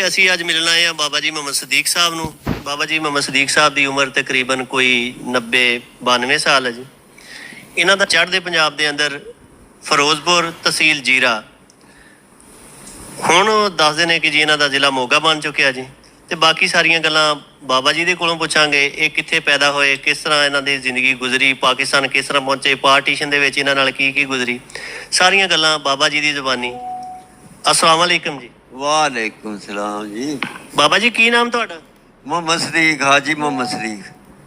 ਤੇ ਅਸੀਂ ਅੱਜ ਮਿਲਣ ਆਏ ਆ ਬਾਬਾ ਜੀ ਮੁਹੰਮਦ ਸਦੀਕ ਸਾਹਿਬ ਨੂੰ। ਬਾਬਾ ਜੀ ਮੁਹੰਮਦ ਸਦੀਕ ਸਾਹਿਬ ਦੀ ਉਮਰ ਤਕਰੀਬਨ ਕੋਈ 90 92 ਸਾਲ ਹੈ ਜੀ। ਇਹਨਾਂ ਦਾ ਚੜ੍ਹਦੇ ਪੰਜਾਬ ਦੇ ਅੰਦਰ ਫਿਰੋਜ਼ਪੁਰ ਤਹਿਸੀਲ ਜੀਰਾ। ਹੁਣ ਦੱਸਦੇ ਨੇ ਕਿ ਜੀ ਇਹਨਾਂ ਦਾ ਜ਼ਿਲ੍ਹਾ ਮੋਗਾ ਬਣ ਚੁੱਕਿਆ ਜੀ। ਤੇ ਬਾਕੀ ਸਾਰੀਆਂ ਗੱਲਾਂ ਬਾਬਾ ਜੀ ਦੇ ਕੋਲੋਂ ਪੁੱਛਾਂਗੇ, ਇਹ ਕਿੱਥੇ ਪੈਦਾ ਹੋਏ, ਕਿਸ ਤਰ੍ਹਾਂ ਇਹਨਾਂ ਦੀ ਜ਼ਿੰਦਗੀ ਗੁਜ਼ਰੀ, ਪਾਕਿਸਤਾਨ ਕਿਸ ਤਰ੍ਹਾਂ ਪਹੁੰਚੇ, ਪਾਰਟੀਸ਼ਨ ਦੇ ਵਿੱਚ ਇਹਨਾਂ ਨਾਲ ਕੀ ਕੀ ਗੁਜ਼ਰੀ। ਸਾਰੀਆਂ ਗੱਲਾਂ ਬਾਬਾ ਜੀ ਦੀ ਜ਼ੁਬਾਨੀ। ਅਸਲਾਮ ਵਾਲੇਕਮ ਜੀ। ਵਾਲੇਕੁਮ ਸਲਾਮ ਜੀ। ਬਾਬਾ ਜੀ ਕੀ ਨਾਮ ਤੁਹਾਡਾ? ਮੁਹੰਮਦ ਸਦੀਕ ਹਾਜੀ ਮੁਹੰਮਦ ਸਦੀਕ।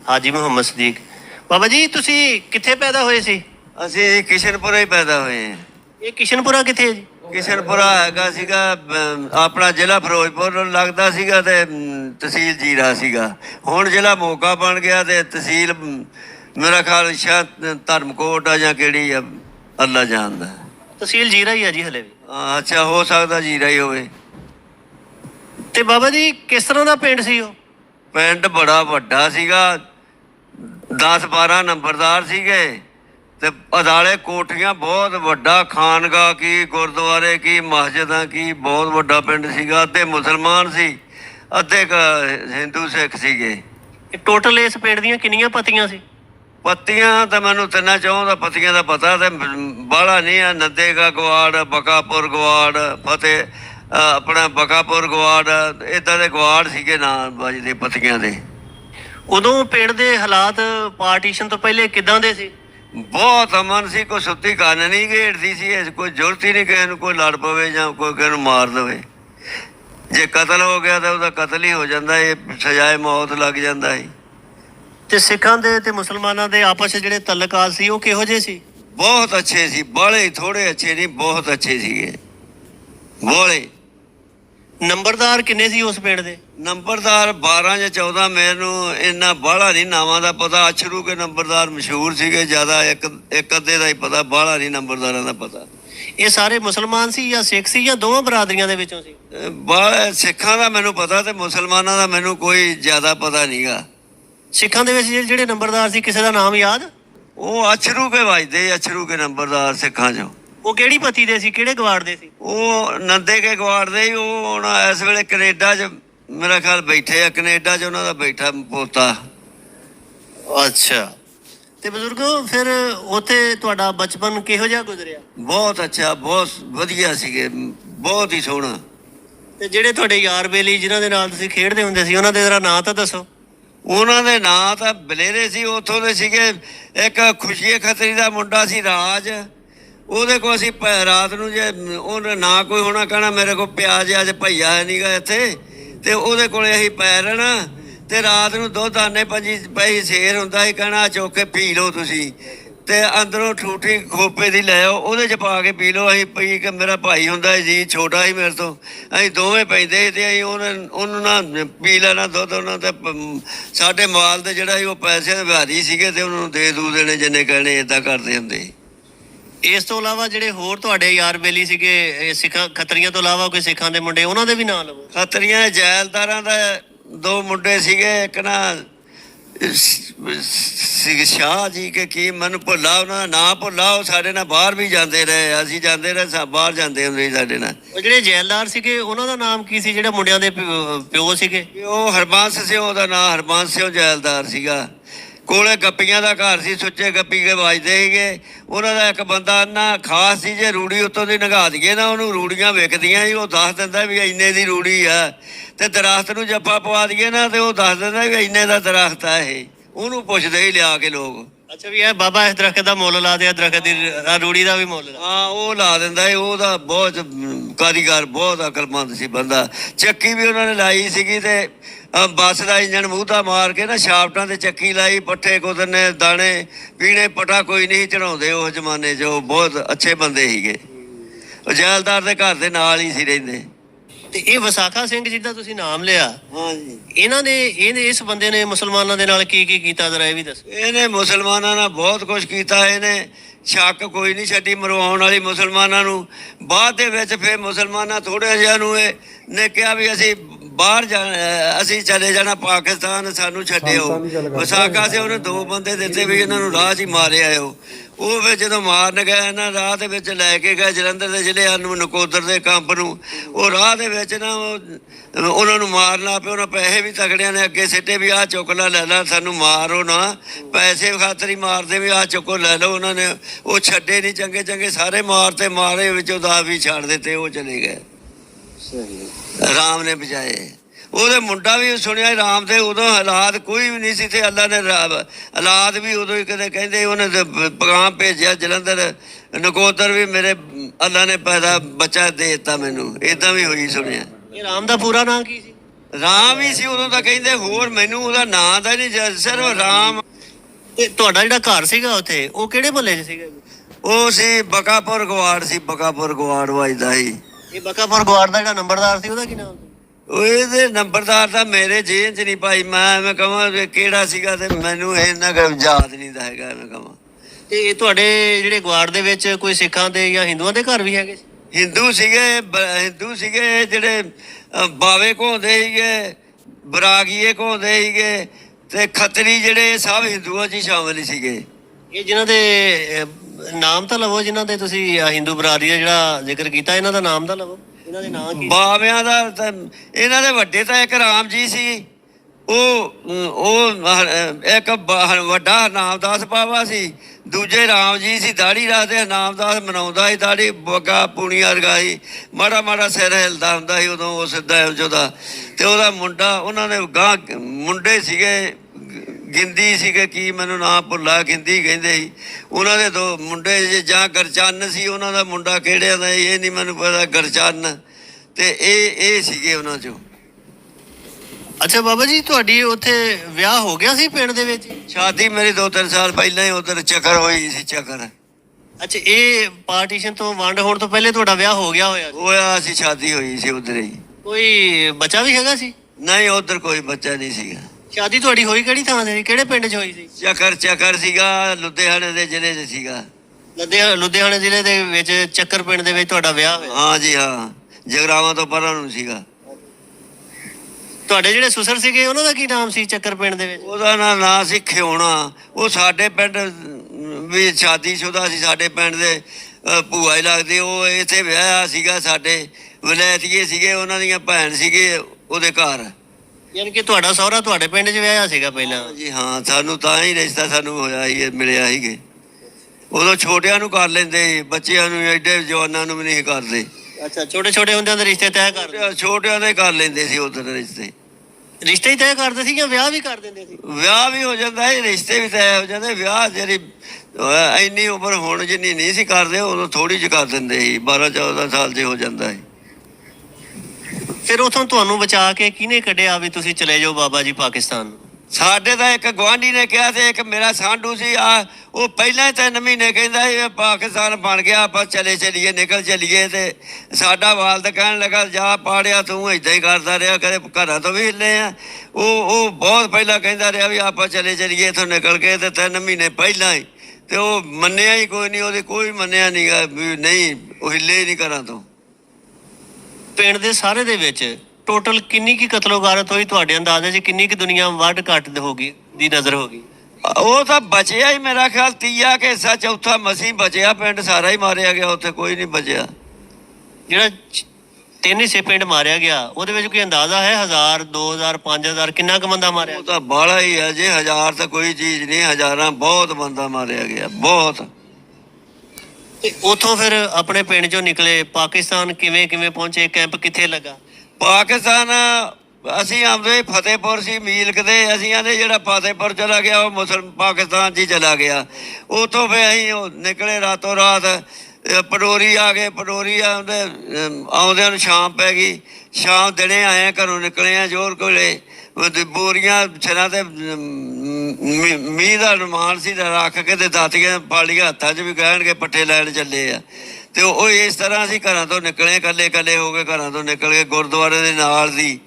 ਹਾਜੀ ਮੁਹੰਮਦ ਸਦੀਕ। ਬਾਬਾ ਜੀ ਤੁਸੀਂ ਕਿੱਥੇ ਪੈਦਾ ਹੋਏ ਸੀ? ਅਸੀਂ ਕਿਸ਼ਨਪੁਰਾ ਹੀ ਪੈਦਾ ਹੋਏ ਹਾਂ। ਇਹ ਕਿਸ਼ਨਪੁਰਾ ਕਿੱਥੇ ਹੈ ਜੀ? ਕਿਸ਼ਨਪੁਰਾ ਹੈਗਾ ਸੀਗਾ ਅਮ, ਆਪਣਾ ਜ਼ਿਲ੍ਹਾ ਫਿਰੋਜ਼ਪੁਰ ਨੂੰ ਲੱਗਦਾ ਸੀਗਾ ਤੇ ਅਮ, ਤਹਿਸੀਲ ਜੀਰਾ ਸੀਗਾ। ਹੁਣ ਜ਼ਿਲ੍ਹਾ ਮੋਗਾ ਬਣ ਗਿਆ ਤੇ ਤਹਿਸੀਲ ਅਮ, ਮੇਰਾ ਖਿਆਲ ਸ਼ਾਇਦ ਧਰਮਕੋਟ ਆ ਜਾਂ ਕਿਹੜੀ ਆ ਅੱਲਾ ਜਾਣਦਾ। ਤਹਿਸੀਲ ਜੀਰਾ ਹੀ ਹੈ ਜੀ ਹਲੇ ਵੀ। ਹਾਂ, ਅੱਛਾ ਹੋ ਸਕਦਾ ਜੀਰਾ ਹੀ ਹੋਵੇ। ਤੇ ਬਾਬਾ ਜੀ ਕਿਸ ਤਰ੍ਹਾਂ ਦਾ ਪਿੰਡ ਸੀ ਉਹ? ਪਿੰਡ ਬੜਾ ਵੱਡਾ ਸੀਗਾ। 10 12 ਨੰਬਰਦਾਰ ਸੀਗੇ। ਤੇ ਅਦਾਲੇ ਕੋਠੀਆਂ ਬਹੁਤ ਵੱਡਾ ਖਾਨਗਾ ਕੀ ਗੁਰਦੁਆਰੇ ਕੀ ਮਸਜਿਦਾਂ ਕੀ ਬਹੁਤ ਵੱਡਾ ਪਿੰਡ ਸੀਗਾ। ਤੇ ਮੁਸਲਮਾਨ ਸੀ ਅੱਧੇ ਕੁ ਹਿੰਦੂ ਸਿੱਖ ਸੀਗੇ। ਟੋਟਲ ਇਸ ਪਿੰਡ ਦੀਆਂ ਕਿੰਨੀਆਂ ਪਤੀਆਂ ਸੀ? ਪੱਤੀਆਂ ਤਾਂ ਮੈਨੂੰ ਤਿੰਨਾਂ ਚੌਂ ਦਾ ਪੱਤੀਆਂ ਦਾ ਪਤਾ ਤੇ ਬਾਹਲਾ ਨਹੀਂ ਆ ਨੰਦੇਗਾ ਗਵਾੜ ਬਕਾਪੁਰ ਗਵਾੜ ਫਤਿਹ ਆਪਣਾ ਬਕਾਪੁਰ ਗਵਾੜ ਇਦਾਂ ਦੇ ਗਵਾੜ ਸੀਗੇ ਨਾਂ ਵੱਜਦੇ ਪੱਤੀਆਂ ਦੇ। ਉਦੋਂ ਪਿੰਡ ਦੇ ਹਾਲਾਤ ਪਾਰਟੀਸ਼ਨ ਤੋਂ ਪਹਿਲੇ ਕਿਦਾਂ ਦੇ ਸੀ? ਬਹੁਤ ਅਮਨ ਸੀ ਕੋਈ ਸੁੱਤੀ ਕੰਨ ਨਹੀਂ ਘੇੜਦੀ ਸੀ ਇਸ ਕੋਈ ਜ਼ਰੂਰਤ ਹੀ ਨਹੀਂ ਕਿਸੇ ਨੂੰ ਕੋਈ ਲੜ ਪਵੇ ਜਾਂ ਕੋਈ ਕਿਸੇ ਨੂੰ ਮਾਰ ਦੇਵੇ। ਜੇ ਕਤਲ ਹੋ ਗਿਆ ਤਾਂ ਉਹਦਾ ਕਤਲ ਹੀ ਹੋ ਜਾਂਦਾ ਇਹ ਸਜ਼ਾਏ ਮੌਤ ਲੱਗ ਜਾਂਦਾ ਹੈ ਤੇ ਸਿੱਖਾਂ ਦੇ ਤੇ ਮੁਸਲਮਾਨਾਂ ਦੇ ਆਪਸ 'ਚ ਜਿਹੜੇ ਤਲਕਾਤ ਸੀ ਉਹ ਕਿਹੋ ਜਿਹੇ ਸੀ? ਬਹੁਤ ਅੱਛੇ ਸੀ ਬਾਲੇ ਥੋੜੇ ਅੱਛੇ ਨਹੀਂ ਬਹੁਤ ਅੱਛੇ ਸੀਗੇ। ਬੋਲੇ ਨੰਬਰਦਾਰ ਕਿੰਨੇ ਸੀ ਉਸ ਪਿੰਡ ਦੇ? ਨੰਬਰਦਾਰ 12 ਜਾਂ 14 ਮੈਨੂੰ ਇੰਨਾ ਬਾਹਲਾ ਨਹੀਂ ਨਾਵਾਂ ਦਾ ਪਤਾ। ਅਛਰੂ ਕੇ ਨੰਬਰਦਾਰ ਮਸ਼ਹੂਰ ਸੀਗੇ ਜ਼ਿਆਦਾ ਇੱਕ ਇੱਕ ਅੱਧੇ ਦਾ ਹੀ ਪਤਾ ਬਾਹਲਾ ਨਹੀਂ ਨੰਬਰਦਾਰਾਂ ਦਾ ਪਤਾ। ਇਹ ਸਾਰੇ ਮੁਸਲਮਾਨ ਸੀ ਜਾਂ ਸਿੱਖ ਸੀ ਜਾਂ ਦੋਵਾਂ ਬਰਾਦਰੀਆਂ ਦੇ ਵਿੱਚੋਂ ਸੀ? ਬਾਹਲਾ ਸਿੱਖਾਂ ਦਾ ਮੈਨੂੰ ਪਤਾ ਤੇ ਮੁਸਲਮਾਨਾਂ ਦਾ ਮੈਨੂੰ ਕੋਈ ਜ਼ਿਆਦਾ ਪਤਾ ਨਹੀਂਗਾ ਸਿੱਖਾਂ ਦੇ ਵਿੱਚ ਜਿਹੜੇ ਨੰਬਰਦਾਰ ਸੀ ਕਿਸੇ ਦਾ ਨਾਮ ਯਾਦ? ਉਹ ਅਛਰੂ ਕੇ ਵੱਜਦੇ ਅਛਰੂ ਕੇ ਨੰਬਰਦਾਰ ਸਿੱਖਾਂ ਚੋਂ। ਉਹ ਕਿਹੜੀ ਪਤੀ ਦੇ ਸੀ? ਕਿਹੜੇ ਗਵਾੜ ਦੇ ਸੀ? ਉਹ ਨੰਦੇ ਕੇ ਗਵਾੜ ਦੇ ਹੀ, ਉਹ ਹੁਣ ਇਸ ਵੇਲੇ ਕੈਨੇਡਾ 'ਚ ਮੇਰਾ ਖਿਆਲ ਬੈਠੇ ਆ ਕੈਨੇਡਾ 'ਚ ਉਹਨਾਂ ਦਾ ਬੈਠਾ ਪੋਤਾ। ਅੱਛਾ। ਤੇ ਬਜ਼ੁਰਗੋ ਫਿਰ ਉੱਥੇ ਤੁਹਾਡਾ ਬਚਪਨ ਕਿਹੋ ਜਿਹਾ ਗੁਜ਼ਰਿਆ? ਬਹੁਤ ਅੱਛਾ ਬਹੁਤ ਵਧੀਆ ਸੀਗੇ ਬਹੁਤ ਹੀ ਸੋਹਣਾ। ਤੇ ਜਿਹੜੇ ਤੁਹਾਡੇ ਯਾਰ ਬੇਲੀ ਜਿਨ੍ਹਾਂ ਦੇ ਨਾਲ ਤੁਸੀਂ ਖੇਡਦੇ ਹੁੰਦੇ ਸੀ ਉਹਨਾਂ ਦੇ ਜ਼ਰਾ ਨਾਂ ਤਾਂ ਦੱਸੋ। ਉਹਨਾਂ ਦੇ ਨਾਂ ਤਾਂ ਬਲੇਰੇ ਸੀ, ਉੱਥੋਂ ਦੇ ਸੀਗੇ। ਇੱਕ ਖੁਸ਼ੀਏ ਖਤਰੀ ਦਾ ਮੁੰਡਾ ਸੀ, ਰਾਜ। ਉਹਦੇ ਕੋਲ ਅਸੀਂ ਪ- ਰਾਤ ਨੂੰ ਜੇ ਉਹਨੇ ਨਾ ਕੋਈ ਹੋਣਾ ਕਹਿਣਾ, ਮੇਰੇ ਕੋਲ ਪਿਆਜ਼ ਅੱਜ ਭਈਆ ਹੈ ਨਹੀਂਗਾ ਇੱਥੇ। ਤੇ ਉਹਦੇ ਕੋਲੇ ਅਸੀਂ ਪੈ ਰਹਿਣਾ ਤੇ ਰਾਤ ਨੂੰ ਦੁੱਧ ਆਨੇ ਪੰਜੀ ਪਈ ਸ਼ੇਰ ਹੁੰਦਾ ਸੀ, ਕਹਿਣਾ ਚੁੱਕ ਕੇ ਪੀ ਲਓ ਤੁਸੀਂ। ਤੇ ਅੰਦਰੋਂ ਠੂਠੀ ਖੋਪੇ ਦੀ ਲੈ ਆਓ ਉਹਦੇ ਚ ਪਾ ਕੇ ਪੀ ਲਓ। ਅਸੀਂ ਪੀ ਕੇ ਮੇਰਾ ਭਾਈ ਹੁੰਦਾ ਜੀ ਛੋਟਾ ਸੀ ਮੇਰੇ ਤੋਂ। ਅਸੀਂ ਦੋਵੇਂ ਪੈਂਦੇ ਤੇ ਅਸੀਂ ਉਹਨੇ ਉਹਨੂੰ ਨਾ ਪੀ ਲੈਣਾ ਦੁੱਧ ਉਹਨਾਂ ਤੇ ਸਾਡੇ ਮਾਲ ਦੇ ਜਿਹੜਾ ਸੀ ਉਹ ਪੈਸੇ ਦੇ ਵਿਹਾਰੀ ਸੀਗੇ ਤੇ ਉਹਨਾਂ ਨੂੰ ਦੇ ਦੂ ਦੇਣੇ ਜਿੰਨੇ ਕਹਿਣੇ ਇਦਾਂ ਕਰਦੇ ਹੁੰਦੇ। ਇਸ ਤੋਂ ਇਲਾਵਾ ਜਿਹੜੇ ਹੋਰ ਤੁਹਾਡੇ ਯਾਰ ਬੇਲੀ ਸੀਗੇ ਸਿੱਖਾਂ ਖੱਤਰੀਆਂ ਤੋਂ ਇਲਾਵਾ ਕੋਈ ਸਿੱਖਾਂ ਦੇ ਮੁੰਡੇ ਉਹਨਾਂ ਦੇ ਵੀ ਨਾਂ ਲਵੋ। ਖੱਤਰੀਆਂ ਜੈਲਦਾਰਾਂ ਦਾ ਦੋ ਮੁੰਡੇ ਸੀਗੇ ਇੱਕ ਨਾ ਸ਼ਾਹ ਜੀ ਕੇ ਕੀ ਮੈਨੂੰ ਭੁੱਲਾ ਉਹਨਾਂ ਦਾ ਨਾਂ ਭੁੱਲਾ ਉਹ ਸਾਡੇ ਨਾਲ ਬਾਹਰ ਵੀ ਜਾਂਦੇ ਰਹੇ ਅਸੀਂ ਜਾਂਦੇ ਰਹੇ ਸਾ ਬਾਹਰ ਜਾਂਦੇ ਹੁੰਦੇ ਸੀ ਸਾਡੇ ਨਾਲ। ਉਹ ਜਿਹੜੇ ਜੈਲਦਾਰ ਸੀਗੇ ਉਹਨਾਂ ਦਾ ਨਾਮ ਕੀ ਸੀ? ਜਿਹੜੇ ਮੁੰਡਿਆਂ ਦੇ ਪਿਓ ਸੀਗੇ? ਉਹ ਹਰਬੰਸ ਸਿੰਘ ਉਹਦਾ ਨਾਂ ਹਰਬੰਸ ਸਿੰਘ ਜੈਲਦਾਰ ਸੀਗਾ। ਕੋਲੇ ਗੱਪੀਆਂ ਦਾ ਘਰ ਸੀ ਸੁੱਚੇ ਗੱਪੀ ਕੇ ਵੱਜਦੇ ਸੀਗੇ। ਉਹਨਾਂ ਦਾ ਇੱਕ ਬੰਦਾ ਨਾ ਖਾਸ ਸੀ ਜੇ ਰੂੜੀ ਉੱਤੋਂ ਦੀ ਨਗਾ ਦਈਏ ਨਾ ਉਹਨੂੰ ਰੂੜੀਆਂ ਵਿਕਦੀਆਂ ਸੀ ਉਹ ਦੱਸ ਦਿੰਦਾ ਵੀ ਇੰਨੇ ਦੀ ਰੂੜੀ ਆ। ਤੇ ਦਰਖਤ ਨੂੰ ਜੱਫਾ ਪਵਾ ਦਈਏ ਨਾ ਤੇ ਉਹ ਦੱਸ ਦਿੰਦਾ ਵੀ ਇੰਨੇ ਦਾ ਦਰਖਤ ਆ ਇਹ। ਉਹਨੂੰ ਪੁੱਛਦੇ ਹੀ ਲਿਆ ਕੇ ਲੋਕ। ਅੱਛਾ ਵੀ ਇਹ ਬਾਬਾ ਇਸ ਦਰਖਤ ਦਾ ਮੁੱਲ ਲਾ ਦਿਆ ਦਰਖਤ ਦੀ ਰੂੜੀ ਦਾ ਵੀ ਮੁੱਲ ਲਾ। ਹਾਂ ਉਹ ਲਾ ਦਿੰਦਾ ਸੀ ਉਹਦਾ ਬਹੁਤ ਕਾਰੀਗਰ ਬਹੁਤ ਅਕਲਮੰਦ ਸੀ ਬੰਦਾ। ਚੱਕੀ ਵੀ ਉਹਨਾਂ ਨੇ ਲਾਈ ਸੀਗੀ ਤੇ ਬੱਸ ਦਾ ਇੰਜਣ ਦਾ ਮਾਰ ਕੇ ਨਾ ਸ਼ਾਫਟਾਂ ਤੇ ਚੱਕੀ ਲਾਈ ਪੱਠੇ ਕੁਤਰਨੇ ਦਾਣੇ ਪੀਣੇ ਪਟਾ ਕੋਈ ਨਹੀਂ ਚੜਾਉਂਦੇ ਉਹ ਜ਼ਮਾਨੇ 'ਚ ਉਹ ਬਹੁਤ ਅੱਛੇ ਬੰਦੇ ਸੀਗੇ। ਉਹ ਜੈਲਦਾਰ ਦੇ ਘਰ ਦੇ ਨਾਲ ਹੀ ਸੀ ਰਹਿੰਦੇ। ਤੇ ਇਹ ਵਿਸਾਖਾ ਸਿੰਘ ਜਿਹਦਾ ਤੁਸੀਂ ਨਾਮ ਲਿਆ। ਹਾਂਜੀ। ਇਹਨਾਂ ਨੇ ਇਹਨੇ ਇਸ ਬੰਦੇ ਨੇ ਮੁਸਲਮਾਨਾਂ ਦੇ ਨਾਲ ਕੀ ਕੀ ਕੀਤਾ ਜ਼ਰਾ ਇਹ ਵੀ ਦੱਸੋ। ਇਹਨੇ ਮੁਸਲਮਾਨਾਂ ਨਾਲ ਬਹੁਤ ਕੁਝ ਕੀਤਾ ਇਹਨੇ ਸ਼ੱਕ ਕੋਈ ਨਹੀਂ ਛੱਡੀ ਮਰਵਾਉਣ ਵਾਲੀ ਮੁਸਲਮਾਨਾਂ ਨੂੰ। ਬਾਅਦ ਦੇ ਵਿੱਚ ਫਿਰ ਮੁਸਲਮਾਨਾਂ ਥੋੜੇ ਜਿਹਾ ਨੂੰ ਇਹ ਨੇ ਕਿਹਾ ਵੀ ਅਸੀਂ ਬਾਹਰ ਜਾ ਅਹ ਅਸੀਂ ਚਲੇ ਜਾਣਾ ਪਾਕਿਸਤਾਨ ਸਾਨੂੰ ਛੱਡਿਓ। ਵਿਸਾਖਾ ਸੇ ਉਹਨੇ ਦੋ ਬੰਦੇ ਦਿੱਤੇ ਵੀ ਇਹਨਾਂ ਨੂੰ ਰਾਹ 'ਚ ਹੀ ਮਾਰਿਆ ਆਇਓ ਉਹ। ਫਿਰ ਜਦੋਂ ਮਾਰਨ ਗਏ ਨਾ ਰਾਹ ਦੇ ਵਿੱਚ ਲੈ ਕੇ ਗਏ ਜਲੰਧਰ ਦੇ ਜ਼ਿਲ੍ਹੇ ਨੂੰ ਨਕੋਦਰ ਦੇ ਕੰਪ ਨੂੰ। ਉਹ ਰਾਹ ਦੇ ਵਿੱਚ ਨਾ ਉਹ ਉਹਨਾਂ ਨੂੰ ਮਾਰਨਾ ਪਿਆ ਉਹਨਾਂ ਪੈਸੇ ਵੀ ਤਗੜਿਆਂ ਨੇ ਅੱਗੇ ਸਿੱਟੇ ਵੀ ਆਹ ਚੁੱਕ ਲੈ ਲੈ ਲੈ ਸਾਨੂੰ ਮਾਰੋ ਨਾ। ਪੈਸੇ ਖਾਤਰ ਹੀ ਮਾਰਦੇ ਵੀ ਆਹ ਚੁੱਕੋ ਲੈ ਲਓ ਉਹਨਾਂ ਨੇ। ਉਹ ਛੱਡੇ ਨਹੀਂ ਚੰਗੇ ਚੰਗੇ ਸਾਰੇ ਮਾਰਤੇ ਮਾਰੇ ਵਿੱਚੋਂ ਦਾ ਵੀ ਛੱਡ ਦਿੱਤੇ ਉਹ ਚਲੇ ਗਏ। ਰਾਮ ਨੇ ਬਚਾਏ ਉਹਦੇ ਮੁੰਡਾ ਵੀ ਸੁਣਿਆ ਰਾਮ ਦੇ ਉਦੋਂ ਹਾਲਾਤ ਕੋਈ ਵੀ ਨਹੀਂ ਸੀ ਤੇ ਅੱਲਾ ਨੇ ਹਾਲਾਤ ਵੀ ਉਦੋਂ ਹੀ ਕਦੇ ਕਹਿੰਦੇ ਉਹਨੇ ਤੇ ਪ- ਪੈਗਾਮ ਭੇਜਿਆ ਜਲੰਧਰ। ਨਕੋਦਰ ਵੀ ਮੇਰੇ ਅੱਲਾ ਨੇ ਪੈਦਾ ਬੱਚਾ ਦੇ ਦਿੱਤਾ ਮੈਨੂੰ। ਇਦਾਂ ਵੀ ਹੋਈ ਸੁਣਿਆ। ਇਹ ਰਾਮ ਦਾ ਪੂਰਾ ਨਾਂ ਕੀ ਸੀ? ਰਾਮ ਹੀ ਸੀ ਉਦੋਂ ਤਾਂ ਕਹਿੰਦੇ ਹੋਰ ਮੈਨੂੰ ਉਹਦਾ ਨਾਂ ਦਾ ਨਹੀਂ ਸਿਰਫ ਰਾਮ। ਤੇ ਤੁਹਾਡਾ ਜਿਹੜਾ ਘਰ ਸੀਗਾ ਉੱਥੇ ਉਹ ਕਿਹੜੇ ਮਹੱਲੇ 'ਚ ਸੀਗਾ? ਉਹ ਸੀ ਬਕਾਪੁਰ ਗਵਾੜ ਸੀ ਬਕਾਪੁਰ ਗਵਾੜ ਵੱਜਦਾ ਸੀ। ਇਹ ਬਕਾਪੁਰ ਗਵਾਰ ਦਾ ਜਿਹੜਾ ਨੰਬਰਦਾਰ ਸੀ ਉਹਦਾ ਕੀ ਨਾਮ? ਸੀ ਉਹ ਇਹਦੇ ਨੰਬਰਦਾਰ ਤਾਂ ਮੇਰੇ ਜੇਬ 'ਚ ਨਹੀਂ ਭਾਈ ਮੈਂ ਮੈਂ ਕਹਾਂ ਵੀ ਕਿਹੜਾ ਸੀਗਾ ਤੇ ਮੈਨੂੰ ਇੰਨਾ ਕੁ ਯਾਦ ਨਹੀਂ ਦਾ ਹੈਗਾ ਮੈਂ ਕਹਾਂ। ਤੇ ਇਹ ਤੁਹਾਡੇ ਜਿਹੜੇ ਗਵਾਰ ਦੇ ਵਿੱਚ ਕੋਈ ਸਿੱਖਾਂ ਦੇ ਜਾਂ ਹਿੰਦੂਆਂ ਦੇ ਘਰ ਵੀ ਹੈਗੇ ਸੀ? ਹਿੰਦੂ ਸੀਗੇ ਬ- ਹਿੰਦੂ ਸੀਗੇ ਜਿਹੜੇ ਅ, ਬਾਵੇ ਘੋਂਦੇ ਸੀਗੇ ਬਰਾਗੀਏ ਘੋਂਦੇ ਸੀਗੇ ਤੇ ਖੱਤਰੀ ਜਿਹੜੇ ਸਭ ਹਿੰਦੂਆਂ 'ਚ ਹੀ ਸ਼ਾਮਲ ਸੀਗੇ। ਇਹ ਜਿਨ੍ਹਾਂ ਦੇ ਅਹ, ਨਾਮ ਤਾਂ ਲਵੋ ਜਿਨ੍ਹਾਂ ਦੇ ਤੁਸੀਂ ਹਿੰਦੂ ਬਰਾਦਰੀ ਦਾ ਜਿਹੜਾ ਜ਼ਿਕਰ ਕੀਤਾ, ਇਹਨਾਂ ਦਾ ਨਾਮ ਤਾਂ ਲਵੋ। ਇਹਨਾਂ ਦੇ ਨਾਂ ਕੀ ਬਾਵਿਆਂ ਦਾ ਤਾਂ, ਇਹਨਾਂ ਦੇ ਵੱਡੇ ਤਾਂ ਇੱਕ ਰਾਮ ਜੀ ਸੀ। ਉਹ ਉਹ ਇੱਕ ਬ- ਵੱਡਾ ਨਾਮਦਾਸ ਬਾਬਾ ਸੀ। ਦੂਜੇ ਰਾਮ ਜੀ ਸੀ, ਦਾੜੀ ਰੱਖਦੇ ਨਾਮਦਾਸ ਮਨਾਉਂਦਾ ਸੀ, ਦਾੜੀ ਬੱਗਾ ਪੂਣੀ ਵਰਗਾ ਸੀ। ਮਾੜਾ ਮਾੜਾ ਸਿਰ ਹਿਲਦਾ ਹੁੰਦਾ ਸੀ ਉਦੋਂ, ਉਹ ਸਿੱਧਾ ਦਾ ਤੇ ਉਹਦਾ ਮੁੰਡਾ, ਉਹਨਾਂ ਦੇ ਗਾਂ, ਮੁੰਡੇ ਸੀਗੇ। ਗਿੰਦੀ ਸੀਗੇ ਕੀ ਮੈਨੂੰ ਨਾਮ ਭੁੱਲਾ ਗਿੰਦੀ ਕਹਿੰਦੇ ਸੀ। ਉਹਨਾਂ ਦੇ ਦੋ ਮੁੰਡੇ ਜੇ ਜਾਂ ਗਰਚੰਨ ਸੀ ਉਹਨਾਂ ਦਾ ਮੁੰਡਾ ਕਿਹੜਿਆਂ ਦਾ ਸੀ, ਇਹ ਨਹੀਂ ਮੈਨੂੰ ਪਤਾ ਗਰਚੰਨ। ਤੇ ਇਹ ਇਹ ਸੀਗੇ ਉਹਨਾਂ ਚੋਂ। ਅੱਛਾ ਬਾਬਾ ਜੀ ਤੁਹਾਡੀ ਉੱਥੇ ਵਿਆਹ ਹੋ ਗਿਆ ਸੀ ਪਿੰਡ ਦੇ ਵਿੱਚ? ਸ਼ਾਦੀ ਮੇਰੀ ਦੋ ਤਿੰਨ ਸਾਲ ਪਹਿਲਾਂ ਹੀ ਉਧਰ ਚੱਕਰ ਹੋਈ ਸੀ ਚੱਕਰ। ਅੱਛਾ ਇਹ ਪਾਰਟੀਸ਼ਨ ਤੋਂ ਵੰਡ ਹੋਣ ਤੋਂ ਪਹਿਲੇ ਤੁਹਾਡਾ ਵਿਆਹ ਹੋ ਗਿਆ ਹੋਇਆ ਸੀ? ਹੋਇਆ ਸੀ ਸ਼ਾਦੀ ਹੋਈ ਸੀ ਉਧਰ ਹੀ। ਕੋਈ ਬੱਚਾ ਵੀ ਹੈਗਾ ਸੀ? ਨਹੀਂ ਉਧਰ ਕੋਈ ਬੱਚਾ ਨਹੀਂ ਸੀਗਾ। ਸ਼ਾਦੀ ਤੁਹਾਡੀ ਹੋਈ ਕਿਹੜੀ ਥਾਂ ਤੇ? ਸੀ ਕਿਹੜੇ ਪਿੰਡ 'ਚ ਹੋਈ ਸੀ? ਚੱਕਰ ਚੱਕਰ ਸੀਗਾ ਲੁਧਿਆਣੇ ਦੇ ਜ਼ਿਲ੍ਹੇ 'ਚ ਸੀਗਾ। ਲੁਧਿਆਣਾ ਲੁਧਿਆਣਾ ਜ਼ਿਲ੍ਹੇ ਦੇ ਵਿੱਚ ਚੱਕਰ ਪਿੰਡ ਦੇ ਵਿੱਚ ਤੁਹਾਡਾ ਵਿਆਹ ਹੋਇਆ। ਹਾਂ ਜੀ ਹਾਂ। ਜਗਰਾਵਾਂ ਤੋਂ ਪਰਾਂ ਨੂੰ ਸੀਗਾ। ਤੁਹਾਡੇ ਜਿਹੜੇ ਸੁਸਰ ਸੀਗੇ ਉਹਨਾਂ ਦਾ ਕੀ ਨਾਮ ਸੀ ਚੱਕਰ ਪਿੰਡ ਦੇ ਵਿੱਚ? ਉਹਦਾ ਨਾਂ ਨਾਂ ਸੀ ਖਿਉਣਾ। ਉਹ ਸਾਡੇ ਪਿੰਡ ਵੀ ਸ਼ਾਦੀशुदा ਸੀ ਸਾਡੇ ਪਿੰਡ ਦੇ ਭੂਆ ਹੀ ਲੱਗਦੇ ਉਹ ਇੱਥੇ ਵਿਆਹਿਆ ਸੀਗਾ ਸਾਡੇ। ਵਲੈਤੀਏ ਸੀਗੇ ਉਹਨਾਂ ਦੀਆਂ ਭੈਣ ਸੀਗੇ ਉਹਦੇ ਘਰ। ਯਾਨੀ ਕਿ ਤੁਹਾਡਾ ਸਹੁਰਾ ਤੁਹਾਡੇ ਪਿੰਡ 'ਚ ਵਿਆਹਿਆ ਸੀਗਾ ਪਹਿਲਾਂ? ਜੀ ਹਾਂ ਸਾਨੂੰ ਤਾਂ ਹੀ ਰਿਸ਼ਤਾ ਸਾਨੂੰ ਹੋਇਆ ਹੀ ਮਿਲਿਆ ਸੀਗੇ ਉਦੋਂ ਛੋਟਿਆਂ ਨੂੰ ਕਰ ਲੈਂਦੇ ਸੀ, ਬੱਚਿਆਂ ਨੂੰ ਐਡੇ ਜਵਾਨਾਂ ਨੂੰ ਵੀ ਨਹੀਂ ਕਰਦੇ। ਅੱਛਾ ਛੋਟੇ ਛੋਟੇ ਹੁੰਦਿਆਂ ਦੇ ਰਿਸ਼ਤੇ ਤੈਅ ਕਰ ਛੋਟਿਆਂ- ਦੇ ਕਰ ਲੈਂਦੇ ਸੀ ਉਦੋਂ ਰਿਸ਼ਤੇ। ਰਿਸ਼ਤੇ ਹੀ ਤੈਅ ਕਰਦੇ ਸੀ ਜਾਂ ਵਿਆਹ ਵੀ ਕਰ ਦਿੰਦੇ ਸੀ? ਵਿਆਹ ਵੀ ਹੋ ਜਾਂਦਾ ਹੈ ਰਿਸ਼ਤੇ ਵੀ ਤੈਅ ਹੋ ਜਾਂਦੇ। ਵਿਆਹ ਜਿਹੜੀ ਇੰਨੀ ਉਮਰ ਹੋਣ ਜਿੰਨੀ ਨਹੀਂ ਸੀ ਕਰਦੇ ਉਦੋਂ ਥੋੜੀ ਜਿਹੀ ਕਰ ਦਿੰਦੇ ਸੀ। 12 14 ਸਾਲ ਦੇ ਹੋ ਜਾਂਦਾ ਹੈ ਫਿਰ ਉਥੋਂ ਤੁਹਾਨੂੰ ਬਚਾ ਕੇ ਕਿਹਨੇ ਕੱਢਿਆ ਵੀ ਤੁਸੀਂ ਚਲੇ ਜਾਓ ਬਾਬਾ ਜੀ ਪਾਕਿਸਤਾਨ ਸਾਡੇ ਦਾ ਇੱਕ ਗਵਾਂਢੀ ਨੇ ਕਿਹਾ ਤੇ ਇੱਕ ਮੇਰਾ ਸਾਂਢੂ ਸੀ, ਆ, ਉਹ ਪਹਿਲਾਂ ਹੀ ਤਿੰਨ ਮਹੀਨੇ ਕਹਿੰਦਾ ਸੀ ਪਾਕਿਸਤਾਨ ਬਣ ਗਿਆ, ਆਪਾਂ ਚਲੇ ਚਲੀਏ, ਨਿਕਲ ਚਲੀਏ ਤੇ ਸਾਡਾ ਵਾਲਦ ਕਹਿਣ ਲੱਗਾ, ਜਾ ਪਾੜਿਆ, ਤੂੰ ਇਦਾਂ ਹੀ ਕਰਦਾ ਰਿਹਾ, ਕਦੇ ਘਰਾਂ ਤੋਂ ਵੀ ਹਿੱਲੇ ਆ। ਉਹ ਉਹ ਬਹੁਤ ਪਹਿਲਾਂ ਕਹਿੰਦਾ ਰਿਹਾ ਵੀ ਆਪਾਂ ਚਲੇ ਚਲੀਏ, ਇੱਥੋਂ ਨਿਕਲ ਕੇ ਤੇ ਤਿੰਨ ਮਹੀਨੇ ਪਹਿਲਾਂ ਹੀ। ਤੇ ਉਹ ਮੰਨਿਆ ਹੀ ਕੋਈ ਨਹੀਂ, ਉਹਦੇ ਕੋਈ ਮੰਨਿਆ ਨਹੀਂਗਾ ਵੀ ਨਹੀਂ, ਉਹ ਹਿੱਲੇ ਹੀ ਨਹੀਂ ਘਰਾਂ ਤੋਂ। ਪਿੰਡ ਦੇ ਸਾਰੇ ਦੇ ਵਿੱਚ ਟੋਟਲ ਕਿੰਨੀ ਕੀ ਕਤਲੋਗਾਰਤ ਹੋਈ ਤੁਹਾਡੇ ਅੰਦਾਜ਼ੇ 'ਚ ਕਿੰਨੀ ਕੀ ਦੁਨੀਆ ਵੱਢ ਘੱਟ ਹੋ ਗਈ ਦੀ ਨਜ਼ਰ ਹੋ ਗਈ? ਉਹ ਤਾਂ ਬਚਿਆ ਹੀ ਮੇਰਾ ਖਿਆਲ ਤੀਆ ਕਿ ਹਿੱਸਾ ਚੌਥਾ ਮਸੀਂ ਬਚਿਆ ਪਿੰਡ ਸਾਰਾ ਹੀ ਮਾਰਿਆ ਗਿਆ ਉੱਥੇ ਕੋਈ ਨਹੀਂ ਬਚਿਆ। ਜਿਹੜਾ ਤਿੰਨ ਹਿੱਸੇ ਪਿੰਡ ਮਾਰਿਆ ਗਿਆ ਉਹਦੇ ਵਿੱਚ ਕੋਈ ਅੰਦਾਜ਼ਾ ਹੈ? 1000 2000 5000 ਕਿੰਨਾ ਕੁ ਬੰਦਾ ਮਾਰਿਆ? ਉਹ ਤਾਂ ਬਾਲਾ ਹੀ ਹੈ ਜੇ ਹਜ਼ਾਰ ਤਾਂ ਕੋਈ ਚੀਜ਼ ਨਹੀਂ ਹਜ਼ਾਰਾਂ ਬਹੁਤ ਬੰਦਾ ਮਾਰਿਆ ਗਿਆ ਬਹੁਤ। ਤੇ ਉਥੋਂ ਫਿਰ ਆਪਣੇ ਪਿੰਡ 'ਚੋਂ ਨਿਕਲੇ, ਪਾਕਿਸਤਾਨ ਕਿਵੇਂ ਕਿਵੇਂ ਪਹੁੰਚੇ, ਕੈਂਪ ਕਿੱਥੇ ਲੱਗਾ? ਪਾਕਿਸਤਾਨ, ਅਸੀਂ ਆਉਂਦੇ ਫਤਿਹਪੁਰ ਸੀ, ਮੀਲਕ ਦੇ, ਅਸੀਂ ਆਂਦੇ ਜਿਹੜਾ ਫਤਿਹਪੁਰ ਚਲਾ ਗਿਆ, ਉਹ ਮੁਸਲਮ ਪਾਕਿਸਤਾਨ 'ਚ ਹੀ ਚਲਾ ਗਿਆ। ਉਥੋਂ ਫੇ ਅਸੀਂ ਨਿਕਲੇ ਰਾਤੋਂ ਰਾਤ, ਅਹ ਪਡੋਰੀ ਆ ਗਏ, ਪਡੋਰੀ ਆਉਂਦੇ ਆਉਂਦਿਆਂ ਨੂੰ ਸ਼ਾਮ ਪੈ ਗਈ। ਸ਼ਾਮ ਦਿਨੇ ਆਏ ਘਰੋਂ ਨਿਕਲੇ ਆ ਜੋਰ ਕੋਲੇ। ਉਹਦੀ ਬੋਰੀਆਂ ਸਿਰਾਂ ਤੇ ਅਮ, ਮੀਂਹ ਦਾ ਅਨੁਮਾਨ ਸੀ ਰੱਖ ਕੇ ਤੇ ਦਾਤੀਆਂ ਪਾਲੀਆਂ ਹੱਥਾਂ 'ਚ ਵੀ ਕਹਿਣਗੇ ਪੱਠੇ ਲੈਣ ਚੱਲੇ ਆ। ਤੇ ਉਹ ਇਸ ਤਰ੍ਹਾਂ ਅਸੀਂ ਘਰਾਂ ਤੋਂ ਨਿਕਲੇ ਕੱਲੇ ਕੱਲੇ ਹੋ ਕੇ ਘਰਾਂ ਤੋਂ ਨਿਕਲ ਕੇ ਗੁਰਦੁਆਰੇ ਦੇ ਨਾਲ ਦੀ।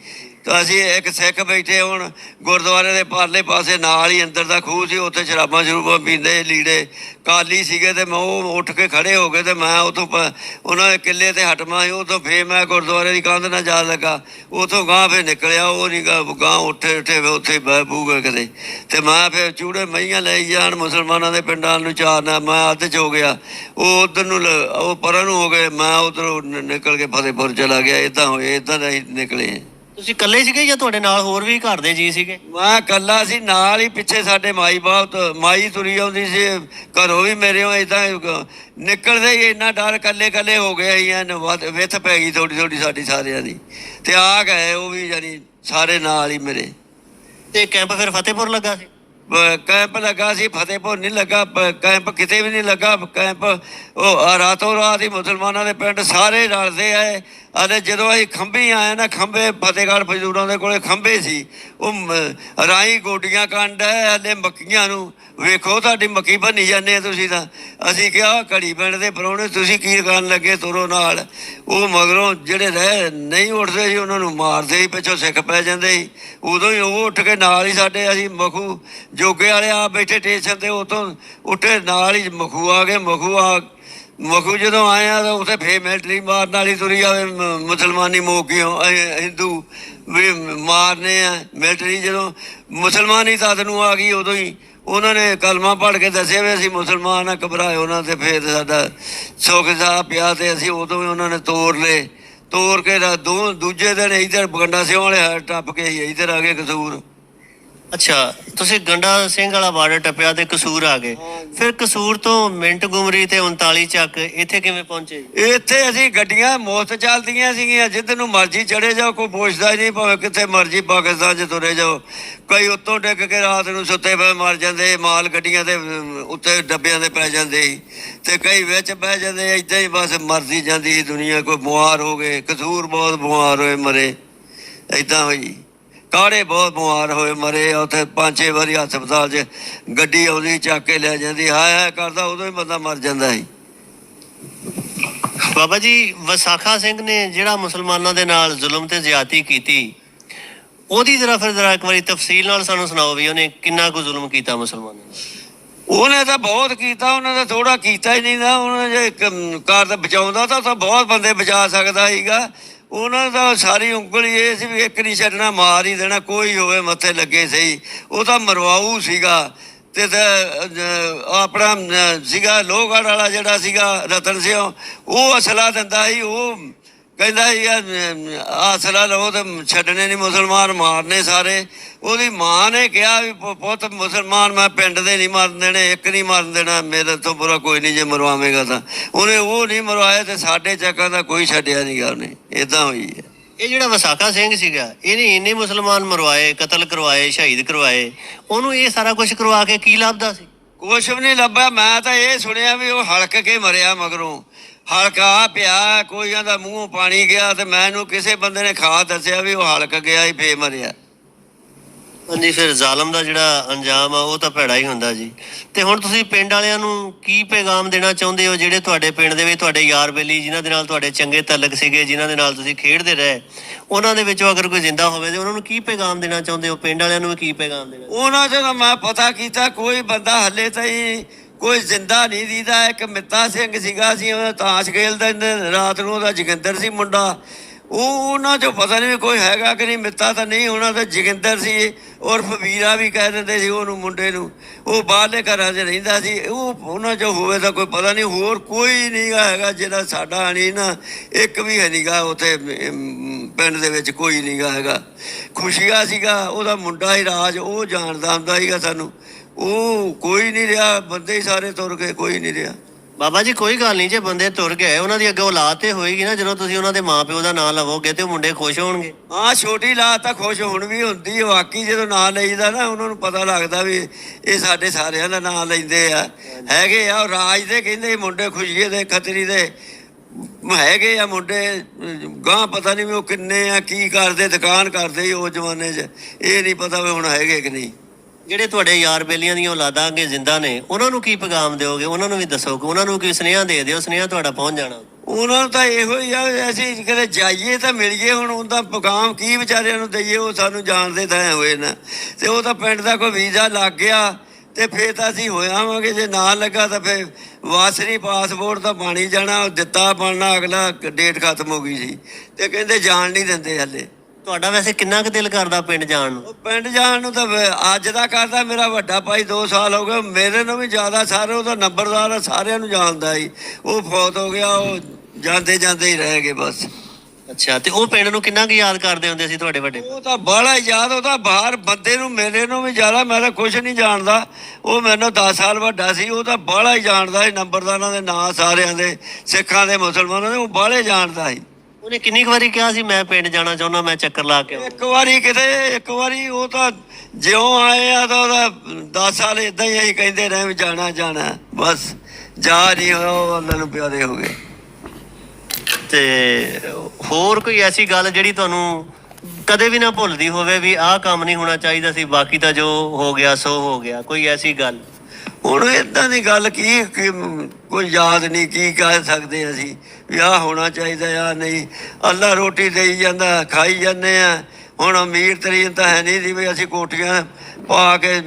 ਤਾਂ ਅਸੀਂ ਇੱਕ ਸਿੱਖ ਬੈਠੇ ਹੁਣ, ਗੁਰਦੁਆਰੇ ਦੇ ਪਰਲੇ ਪਾਸੇ ਨਾਲ ਹੀ ਅੰਦਰ ਦਾ ਖੂਹ ਸੀ, ਉੱਥੇ ਸ਼ਰਾਬਾਂ ਸ਼ਰੂਬਾਂ ਪੀਂਦੇ ਲੀੜੇ। ਕਾਲੀ ਸੀਗੇ ਤੇ ਮੈਂ ਉਹ ਉੱਠ ਕੇ ਖੜੇ ਹੋ ਗਏ ਤੇ ਮੈਂ ਉਥੋਂ ਉਹਨਾਂ ਦੇ ਕਿੱਲੇ ਤੇ ਹਟਮਾ ਸੀ, ਉਥੋਂ ਫੇਰ ਮੈਂ ਗੁਰਦੁਆਰੇ ਦੀ ਕੰਧ ਨਾਲ ਜਾ ਲੱਗਾ। ਉਥੋਂ ਗਾਂ ਫੇਰ ਨਿਕਲਿਆ, ਉਹ ਨਹੀਂ ਗਾਂ ਗਾਂ ਉੱਠੇ ਉੱਠੇ ਉੱਥੇ ਬਹਿ ਬੂਗੇ ਕਦੇ ਤੇ ਮੈਂ ਫੇਰ ਚੂੜੇ ਮਈਆਂ ਲੈ ਜਾਣ ਮੁਸਲਮਾਨਾਂ ਦੇ ਪਿੰਡਾਂ ਨੂੰ ਚਾਰਨਾ, ਮੈਂ ਅੱਧ ਚ ਹੋ ਗਿਆ। ਉਹ ਉਧਰ ਨੂੰ ਲ- ਉਹ ਪਰਾਂ ਨੂੰ ਹੋ ਗਏ, ਮੈਂ ਉਧਰ ਨਿਕਲ ਕੇ ਫਤਿਹਪੁਰ ਚਲਾ ਗਿਆ ਇਦਾਂ ਹੋਏ ਇਦਾਂ ਦਾ ਨਿਕਲੇ ਤੁਸੀਂ ਇਕੱਲੇ ਸੀਗੇ ਜਾਂ ਤੁਹਾਡੇ ਨਾਲ ਹੋਰ ਵੀ ਘਰ ਦੇ ਜੀ ਸੀਗੇ? ਮੈਂ ਕੱਲਾ ਸੀ ਨਾਲ ਹੀ ਪਿੱਛੇ ਸਾਡੇ ਮਾਈ ਬਾਪ ਤੋਂ- ਮਾਈ ਤੁਰੀ ਆਉਂਦੀ ਸੀ ਘਰੋਂ ਵੀ ਮੇਰੇ ਇਦਾਂ ਨਿਕਲਦੇ ਹੀ ਇੰਨਾ ਡਰ ਕੱਲੇ ਕੱਲੇ ਹੋ ਗਏ ਅਸੀਂ ਐਨ ਵੱਧ- ਵਿੱਥ ਪੈ ਗਈ ਥੋੜੀ ਥੋੜੀ ਸਾਡੀ ਸਾਰਿਆਂ ਦੀ। ਤੇ ਆ ਗਏ ਉਹ ਵੀ ਜਾਨੀ ਸਾਰੇ ਨਾਲ ਹੀ ਮੇਰੇ। ਤੇ ਕੈਂਪ ਫਿਰ ਫਤਿਹਪੁਰ ਲੱਗਾ ਸੀ? ਬ- ਕੈਂਪ ਲੱਗਾ ਸੀ ਫਤਿਹਪੁਰ ਨਹੀਂ ਲੱਗਾ ਪ- ਕੈਂਪ ਕਿਤੇ ਵੀ ਨਹੀਂ ਲੱਗਾ ਕੈਂਪ ਉਹ ਆ ਰਾਤੋਂ ਰਾਤ ਹੀ ਮੁਸਲਮਾਨਾਂ ਦੇ ਪਿੰਡ ਸਾਰੇ ਰਲਦੇ ਆਏ ਅਤੇ ਜਦੋਂ ਅਸੀਂ ਖੰਭੇ ਆਏ ਨਾ, ਖੰਭੇ ਫਤਿਹਗੜ੍ਹ ਫਜ਼ੂਰਾਂ ਦੇ ਕੋਲੇ ਖੰਭੇ ਸੀ। ਉਹ ਮ- ਰਾਈ ਗੋਡੀਆਂ ਕੰਡ ਹੈ ਹਲੇ ਮੱਕੀਆਂ ਨੂੰ ਵੇਖੋ, ਤੁਹਾਡੀ ਮੱਕੀ ਭੰਨੀ ਜਾਂਦੇ ਆ ਤੁਸੀਂ ਤਾਂ। ਅਸੀਂ ਕਿਹਾ ਘੜੀ ਪਿੰਡ ਦੇ ਪਰੌਣੇ ਤੁਸੀਂ ਕੀ ਕਰਨ ਲੱਗੇ ਤੁਰੋ ਨਾਲ? ਉਹ ਮਗਰੋਂ ਜਿਹੜੇ ਰਹਿ ਨਹੀਂ ਉੱਠਦੇ ਸੀ, ਉਹਨਾਂ ਨੂੰ ਮਾਰਦੇ ਸੀ, ਪਿੱਛੋਂ ਸਿੱਖ ਪੈ ਜਾਂਦੇ ਸੀ। ਉਦੋਂ ਹੀ ਉਹ ਉੱਠ ਕੇ ਨਾਲ ਹੀ ਸਾਡੇ, ਅਸੀਂ ਮਖੂ ਜੋਗੇ ਵਾਲੇ ਆ ਬੈਠੇ ਸਟੇਸ਼ਨ ਤੇ ਉਤੋਂ ਉੱਠੇ, ਨਾਲ ਹੀ ਮਖੂ ਆ ਗਏ, ਮਖੂ ਆ ਮਖੂ ਜਦੋਂ ਆਏ ਆ ਤਾਂ ਉੱਥੇ ਫੇਰ ਮਿਲਟਰੀ ਮਾਰਨ ਵਾਲੀ ਤੁਰੀ ਆਵੇ ਮ- ਮੁਸਲਮਾਨੀ ਮੋਗਿਓ ਹਿੰਦੂ ਵੀ ਮਾਰਨੇ ਆ। ਮਿਲਟਰੀ ਜਦੋਂ ਮੁਸਲਮਾਨੀ ਤਦ ਨੂੰ ਆ ਗਈ ਉਦੋਂ ਹੀ ਉਹਨਾਂ ਨੇ ਕਲਮਾ ਪੜ੍ਹ ਕੇ ਦੱਸਿਆ ਵੀ ਅਸੀਂ ਮੁਸਲਮਾਨ ਆ ਘਬਰਾਏ ਉਹਨਾਂ ਤੇ ਫੇਰ ਸਾਡਾ ਸੁੱਖ ਸਾਹ ਪਿਆ ਤੇ ਅਸੀਂ ਉਦੋਂ ਹੀ ਉਹਨਾਂ ਨੇ ਤੋੜ ਲਏ। ਤੋੜ ਕੇ ਦੋ, ਦੂਜੇ ਦਿਨ ਇੱਧਰ ਗੰਡਾ ਸਿਉਂ ਵਾਲੇ ਹੱਥ ਟੱਪ ਕੇ ਅਸੀਂ ਇੱਧਰ ਆ ਗਏ ਕਸੂਰ। ਅੱਛਾ, ਤੁਸੀਂ ਗੰਡਾ ਸਿੰਘ ਵਾਲਾ ਬਾਰਡਰ ਟੱਪਿਆ ਤੇ ਕਸੂਰ ਆ ਗਏ। ਫਿਰ ਕਸੂਰ ਤੋਂ ਮਿੰਟ ਗੁਮਰੀ ਤੇ 39 ਚੱਕ ਇੱਥੇ ਕਿਵੇਂ ਪਹੁੰਚੇ? ਇੱਥੇ ਅਸੀਂ ਗੱਡੀਆਂ ਮੁਫਤ ਚੱਲਦੀਆਂ ਸੀਗੀਆਂ, ਜਿੱਧਰ ਨੂੰ ਮਰਜ਼ੀ ਚੜੇ ਜਾਓ, ਕੋਈ ਪੁੱਛਦਾ ਹੀ ਨਹੀਂ, ਭਾਵੇਂ ਕਿੱਥੇ ਮਰਜ਼ੀ ਪਾਕਿਸਤਾਨ 'ਚ ਤੁਰੇ ਜਾਓ। ਕਈ ਉੱਤੋਂ ਡਿੱਗ ਕੇ ਰਾਤ ਨੂੰ ਸੁੱਤੇ ਪਏ ਮਰ ਜਾਂਦੇ, ਮਾਲ ਗੱਡੀਆਂ ਦੇ ਉੱਤੇ ਡੱਬਿਆਂ ਦੇ ਪੈ ਜਾਂਦੇ ਸੀ। ਤੇ ਕਈ ਵਿੱਚ ਬਹਿ ਜਾਂਦੇ ਏਦਾਂ ਹੀ ਬਸ ਮਰਜ਼ੀ ਜਾਂਦੀ ਸੀ ਦੁਨੀਆ, ਕੋਈ ਬਿਮਾਰ ਹੋ ਗਏ, ਕਸੂਰ ਬਹੁਤ ਬਿਮਾਰ ਹੋਏ, ਮਰੇ। ਏਦਾਂ ਹੋਈ। ਕਾੜੇ ਬਹੁਤ ਬਿਮਾਰ ਹੋਏ ਮਰੇ ਉੱਥੇ ਪੰਜ ਛੇ ਵਾਰੀ ਹਸਪਤਾਲ 'ਚ ਗੱਡੀ ਆਉਂਦੀ ਚੱਕ ਕੇ ਲੈ ਜਾਂਦੀ ਹਾਏ ਹਾਏ ਕਰਦਾ ਉਦੋਂ ਹੀ ਬੰਦਾ ਮਰ ਜਾਂਦਾ ਸੀ। ਬਾਬਾ ਜੀ ਵਸਾਖਾ ਸਿੰਘ ਨੇ ਜਿਹੜਾ ਮੁਸਲਮਾਨਾਂ ਦੇ ਨਾਲ ਜ਼ੁਲਮ ਤੇ ਜ਼ਿਆਦਤੀ ਕੀਤੀ ਉਹਦੀ ਜ਼ਰਾ ਫਿਰ ਜ਼ਰਾ ਇੱਕ ਵਾਰੀ ਤਫਸੀਲ ਨਾਲ ਸਾਨੂੰ ਸੁਣਾਓ ਵੀ ਉਹਨੇ ਕਿੰਨਾ ਕੁ ਜ਼ੁਲਮ ਕੀਤਾ ਮੁਸਲਮਾਨਾਂ ਨਾਲ ਉਹਨੇ ਤਾਂ ਬਹੁਤ ਕੀਤਾ ਉਹਨੇ ਤਾਂ ਥੋੜਾ ਕੀਤਾ ਹੀ ਨਹੀਂ ਨਾ ਉਹਨੇ ਜੇ ਕਾਰ ਤਾਂ ਬਚਾਉਂਦਾ ਤਾਂ ਤਾਂ ਬਹੁਤ ਬੰਦੇ ਬਚਾ ਸਕਦਾ ਸੀਗਾ। ਉਹਨਾਂ ਦਾ ਸਾਰੀ ਉਂਗਲੀ ਇਹ ਸੀ ਵੀ ਇੱਕ ਨਹੀਂ ਛੱਡਣਾ ਮਾਰ ਹੀ ਦੇਣਾ ਕੋਈ ਹੋਵੇ ਮੱਥੇ ਲੱਗੇ ਸਹੀ। ਉਹ ਤਾਂ ਮਰਵਾਊ ਸੀਗਾ ਤੇ ਆਪਣਾ ਅਹ, ਸੀਗਾ ਲੋਹਗੜ੍ਹ ਵਾਲਾ ਜਿਹੜਾ ਸੀਗਾ ਰਤਨ ਸਿੰਘ ਉਹ ਅਸਲਾ ਦਿੰਦਾ ਸੀ ਉਹ ਕਹਿੰਦਾ ਸੀ ਆ ਅਸਲਾ ਲਓ ਤੇ ਛੱਡਣੇ ਨਹੀਂ ਮੁਸਲਮਾਨ ਮਾਰਨੇ ਸਾਰੇ। ਉਹਦੀ ਮਾਂ ਨੇ ਕਿਹਾ ਵੀ ਪੁੱਤ ਮੁਸਲਮਾਨ ਮੈਂ ਪਿੰਡ ਦੇ ਨਹੀਂ ਮਾਰਨ ਦੇਣੇ ਇੱਕ ਨਹੀਂ ਮਾਰਨ ਦੇਣਾ ਮੇਰੇ ਤੋਂ ਬੁਰਾ ਕੋਈ ਨਹੀਂ ਜੇ ਮਰਵਾਵੇਂਗਾ ਤਾਂ। ਉਹਨੇ ਉਹ ਨਹੀਂ ਮਰਵਾਇਆ ਤੇ ਸਾਡੇ ਚੱਕਾਂ ਦਾ ਕੋਈ ਛੱਡਿਆ ਨਹੀਂ ਗਾ ਉਹਨੇ। ਇਦਾਂ ਹੋਈ ਹੈ। ਇਹ ਜਿਹੜਾ ਵਸਾਖਾ ਸਿੰਘ ਸੀਗਾ ਇਹਨੇ ਇੰਨੇ ਮੁਸਲਮਾਨ ਮਰਵਾਏ ਕਤਲ ਕਰਵਾਏ ਸ਼ਹੀਦ ਕਰਵਾਏ। ਉਹਨੂੰ ਇਹ ਸਾਰਾ ਕੁਝ ਕਰਵਾ ਕੇ ਕੀ ਲੱਭਦਾ ਸੀ? ਕੁਛ ਵੀ ਨਹੀਂ ਲੱਭਿਆ। ਮੈਂ ਤਾਂ ਇਹ ਸੁਣਿਆ ਵੀ ਉਹ ਹਲਕ ਕੇ ਮਰਿਆ ਮਗਰੋਂ। ਹਲਕਾ ਪਿਆ ਕੋਈਆਂ ਦਾ ਮੂੰਹੋਂ ਪਾਣੀ ਗਿਆ ਤੇ ਮੈਨੂੰ ਕਿਸੇ ਬੰਦੇ ਨੇ ਖਾ ਦੱਸਿਆ ਵੀ ਉਹ ਹਲਕ ਗਿਆ ਹੀ ਫੇ ਮਰਿਆ। ਹਾਂਜੀ ਫਿਰ ਜ਼ਾਲਮ ਦਾ ਜਿਹੜਾ ਅੰਜਾਮ ਆ ਉਹ ਤਾਂ ਭੈੜਾ ਹੀ ਹੁੰਦਾ ਜੀ। ਤੇ ਹੁਣ ਤੁਸੀਂ ਪਿੰਡ ਵਾਲਿਆਂ ਨੂੰ ਕੀ ਪੈਗਾਮ ਦੇਣਾ ਚਾਹੁੰਦੇ ਹੋ ਜਿਹੜੇ ਤੁਹਾਡੇ ਪਿੰਡ ਦੇ ਵਿੱਚ ਤੁਹਾਡੇ ਯਾਰ ਬੇਲੀ ਜਿਨ੍ਹਾਂ ਦੇ ਨਾਲ ਤੁਹਾਡੇ ਚੰਗੇ ਤਾਲੁਕ ਸੀਗੇ ਜਿਨ੍ਹਾਂ ਦੇ ਨਾਲ ਤੁਸੀਂ ਖੇਡਦੇ ਰਹੇ ਉਹਨਾਂ ਦੇ ਵਿੱਚੋਂ ਅਗਰ ਕੋਈ ਜ਼ਿੰਦਾ ਹੋਵੇ ਤੇ ਉਹਨਾਂ ਨੂੰ ਕੀ ਪੈਗਾਮ ਦੇਣਾ ਚਾਹੁੰਦੇ ਹੋ? ਪਿੰਡ ਵਾਲਿਆਂ ਨੂੰ ਕੀ ਪੈਗਾਮ ਦੇਣਾ ਉਹਨਾਂ ਜਦੋਂ ਮੈਂ ਪਤਾ ਕੀਤਾ ਕੋਈ ਬੰਦਾ ਹੱਲੇ ਤਾਈ ਕੋਈ ਜ਼ਿੰਦਾ ਨਹੀਂ ਦੀਦਾ। ਇੱਕ ਮਿੱਤਾ ਸਿੰਘ ਸੀਗਾ ਸੀ ਉਹ ਤਾਸ਼ ਖੇਲਦਾ ਰਾਤ ਨੂੰ ਉਹਦਾ ਜੋਗਿੰਦਰ ਸੀ ਮੁੰਡਾ। ਉਹ ਉਹਨਾਂ ਚੋਂ ਪਤਾ ਨਹੀਂ ਕੋਈ ਹੈਗਾ ਕਿ ਨਹੀਂ, ਮਿੱਤਾ ਤਾਂ ਨਹੀਂ, ਉਹਨਾਂ ਦਾ ਜੋਗਿੰਦਰ ਸੀ, ਉਰਫ ਵੀਰਾ ਵੀ ਕਹਿ ਦਿੰਦੇ ਸੀ ਉਹਨੂੰ ਮੁੰਡੇ ਨੂੰ। ਉਹ ਬਾਹਰਲੇ ਘਰਾਂ 'ਚ ਰਹਿੰਦਾ ਸੀ, ਉਹ ਉਹਨਾਂ ਚੋਂ ਹੋਵੇ ਤਾਂ ਕੋਈ ਪਤਾ ਨਹੀਂ, ਹੋਰ ਕੋਈ ਨਹੀਂ ਹੈਗਾ ਜਿਹੜਾ ਸਾਡਾ ਨਹੀਂ ਨਾ, ਇੱਕ ਵੀ ਹੈ ਨਹੀਂਗਾ ਉੱਥੇ ਪਿੰਡ ਦੇ ਵਿੱਚ ਕੋਈ ਨਹੀਂਗਾ ਹੈਗਾ। ਖੁਸ਼ੀਆ ਸੀਗਾ, ਉਹਦਾ ਮੁੰਡਾ ਹੀ ਰਾਜ, ਉਹ ਜਾਣਦਾ ਹੁੰਦਾ ਸੀਗਾ ਸਾਨੂੰ। ਉਹ ਕੋਈ ਨਹੀਂ ਰਿਹਾ ਬੰਦੇ ਹੀ ਸਾਰੇ ਤੁਰ ਗਏ ਕੋਈ ਨਹੀਂ ਰਿਹਾ। ਬਾਬਾ ਜੀ ਕੋਈ ਗੱਲ ਨਹੀਂ ਜੇ ਬੰਦੇ ਤੁਰ ਗਏ ਉਹਨਾਂ ਦੀ ਅੱਗੇ ਔਲਾਦ ਤੇ ਹੋਏਗੀ ਨਾ ਜਦੋਂ ਤੁਸੀਂ ਉਹਨਾਂ ਦੇ ਮਾਪਿਓ ਦਾ ਨਾਂ ਲਵੋਗੇ ਤੇ ਉਹ ਮੁੰਡੇ ਖੁਸ਼ ਹੋਣਗੇ। ਹਾਂ ਛੋਟੀ ਲਾਤ ਤਾਂ ਖੁਸ਼ ਹੁਣ ਵੀ ਹੁੰਦੀ ਹੈ ਵਾਕਈ ਜਦੋਂ ਨਾਂ ਲਈਦਾ ਨਾ ਉਹਨਾਂ ਨੂੰ ਪਤਾ ਲੱਗਦਾ ਵੀ ਇਹ ਸਾਡੇ ਸਾਰਿਆਂ ਦਾ ਨਾਂ ਲੈਂਦੇ ਆ। ਹੈਗੇ ਆ ਉਹ ਰਾਜ ਦੇ ਕਹਿੰਦੇ ਮੁੰਡੇ ਖੁਸ਼ੀਏ ਦੇ ਖਤਰੀ ਦੇ। ਹੈਗੇ ਆ ਮੁੰਡੇ ਗਾਂ ਪਤਾ ਨਹੀਂ ਵੀ ਉਹ ਕਿੰਨੇ ਆ ਕੀ ਕਰਦੇ ਦੁਕਾਨ ਕਰਦੇ ਸੀ ਉਸ ਜ਼ਮਾਨੇ 'ਚ। ਇਹ ਨਹੀਂ ਪਤਾ ਵੀ ਹੁਣ ਹੈਗੇ ਕਿ ਨਹੀਂ। ਜਿਹੜੇ ਤੁਹਾਡੇ ਯਾਰ ਬੇਲੀਆਂ ਦੀਆਂ ਔਲਾਦਾਂ ਅੱਗੇ ਜ਼ਿੰਦਾ ਨੇ, ਉਹਨਾਂ ਨੂੰ ਕੀ ਪੈਗਾਮ ਦਿਓਗੇ? ਉਹਨਾਂ ਨੂੰ ਵੀ ਦੱਸੋ ਕਿ ਉਹਨਾਂ ਨੂੰ ਕੀ ਸੁਨੇਹਾ ਦੇ ਦਿਓ, ਸੁਨੇਹਾ ਤੁਹਾਡਾ ਪਹੁੰਚ ਜਾਣਾ। ਉਹਨਾਂ ਨੂੰ ਤਾਂ ਇਹੋ ਹੀ ਆ, ਅਸੀਂ ਕਦੇ ਜਾਈਏ ਤਾਂ ਮਿਲੀਏ, ਹੁਣ ਉਹਦਾ ਪਕਾਮ ਕੀ ਵਿਚਾਰਿਆਂ ਨੂੰ ਦਈਏ, ਉਹ ਸਾਨੂੰ ਜਾਣਦੇ ਤਾਂ ਹੋਏ ਨਾ। ਤੇ ਉਹ ਤਾਂ ਪਿੰਡ ਦਾ ਕੋਈ ਵੀਜ਼ਾ ਲੱਗ ਗਿਆ, ਤੇ ਫੇਰ ਤਾਂ ਅਸੀਂ ਹੋਇਆਵਾਂਗੇ ਜੇ ਨਾ ਲੱਗਾ ਤਾਂ ਫੇਰ ਵਾਸਰੀ ਪਾਸਪੋਰਟ ਤਾਂ ਬਣ ਜਾਣਾ ਦਿੱਤਾ ਬਣਨਾ, ਅਗਲਾ ਡੇਟ ਖਤਮ ਹੋ ਗਈ ਸੀ। ਤੇ ਕਹਿੰਦੇ ਜਾਣ ਨਹੀਂ ਦਿੰਦੇ ਹਲੇ। ਤੁਹਾਡਾ ਵੈਸੇ ਕਿੰਨਾ ਕੁ ਦਿਲ ਕਰਦਾ ਪਿੰਡ ਜਾਣ ਨੂੰ? ਉਹ ਪਿੰਡ ਜਾਣ ਨੂੰ ਤਾਂ ਅੱਜ ਦਾ ਕਰਦਾ ਮੇਰਾ ਵੱਡਾ ਭਾਈ 2 ਸਾਲ ਹੋ ਗਏ ਮੇਰੇ ਨੂੰ ਵੀ ਜ਼ਿਆਦਾ ਸਾਰੇ ਉਹਦਾ ਨੰਬਰਦਾਰ ਆ ਸਾਰਿਆਂ ਨੂੰ ਜਾਣਦਾ ਸੀ ਉਹ ਫੌਤ ਹੋ ਗਿਆ ਉਹ ਜਾਂਦੇ ਜਾਂਦੇ ਹੀ ਰਹਿ ਗਏ ਬਸ। ਅੱਛਾ ਤੇ ਉਹ ਪਿੰਡ ਨੂੰ ਕਿੰਨਾ ਕੁ ਯਾਦ ਕਰਦੇ ਹੁੰਦੇ ਸੀ ਤੁਹਾਡੇ ਵੱਡੇ? ਉਹ ਤਾਂ ਬੜਾ ਯਾਦ ਉਹ ਤਾਂ ਬਾਹਰ ਬੰਦੇ ਨੂੰ ਮੇਰੇ ਨੂੰ ਵੀ ਜ਼ਿਆਦਾ ਮੈਂ ਤਾਂ ਕੁਝ ਨਹੀਂ ਜਾਣਦਾ। ਉਹ ਮੈਨੂੰ 10 ਸਾਲ ਵੱਡਾ ਸੀ ਉਹ ਤਾਂ ਬੜਾ ਹੀ ਜਾਣਦਾ ਸੀ ਨੰਬਰਦਾਰਾਂ ਦੇ ਨਾਂ ਸਾਰਿਆਂ ਦੇ ਸਿੱਖਾਂ ਦੇ ਮੁਸਲਮਾਨਾਂ ਦੇ ਉਹ ਬਾਹਲੇ ਜਾਣਦਾ ਸੀ। ਉਹਨੇ ਕਿੰਨੀ ਕੁ ਵਾਰੀ ਕਿਹਾ ਸੀ ਮੈਂ ਪਿੰਡ ਜਾਣਾ ਚਾਹੁੰਦਾ ਮੈਂ ਚੱਕਰ ਲਾ ਕੇ ਆਊਂ। ਇੱਕ ਵਾਰੀ ਕਿਤੇ ਇੱਕ ਵਾਰੀ ਉਹ ਤਾਂ ਜਿਉਂ ਆਏ ਆ ਤਾਂ ਉਹਦਾ 10 ਸਾਲ ਇਦਾਂ ਹੀ ਅਸੀਂ ਕਹਿੰਦੇ ਰਹੇ ਵੀ ਜਾਣਾ ਜਾਣਾ। ਬਸ ਜਾ ਨਹੀਂ ਹੋਇਆ ਉਹ ਅੱਲਾ ਨੂੰ ਪਿਆਰੇ ਹੋ ਗਏ। ਤੇ ਹੋਰ ਕੋਈ ਐਸੀ ਗੱਲ ਜਿਹੜੀ ਤੁਹਾਨੂੰ ਕਦੇ ਵੀ ਨਾ ਭੁੱਲਦੀ ਹੋਵੇ ਵੀ ਆਹ ਕੰਮ ਨਹੀਂ ਹੋਣਾ ਚਾਹੀਦਾ ਸੀ ਬਾਕੀ ਤਾਂ ਜੋ ਹੋ ਗਿਆ ਸੋ ਹੋ ਗਿਆ ਕੋਈ ਐਸੀ ਗੱਲ? ਹੁਣ ਇਦਾਂ ਦੀ ਗੱਲ ਕੀ ਕੋਈ ਯਾਦ ਨਹੀਂ, ਕੀ ਕਹਿ ਸਕਦੇ ਅਸੀਂ? ਵੀ ਆਹ ਹੋਣਾ ਚਾਹੀਦਾ ਆ, ਨਹੀਂ। ਅੱਲਾ ਰੋਟੀ ਦੇਈ ਜਾਂਦਾ, ਖਾਈ ਜਾਂਦੇ ਆ। ਹੁਣ ਅਮੀਰ ਤਰੀਨ ਤਾਂ ਹੈ ਨਹੀਂ ਦੀ ਵੀ ਅਸੀਂ ਕੋਠੀਆਂ ਪਾ ਕੇ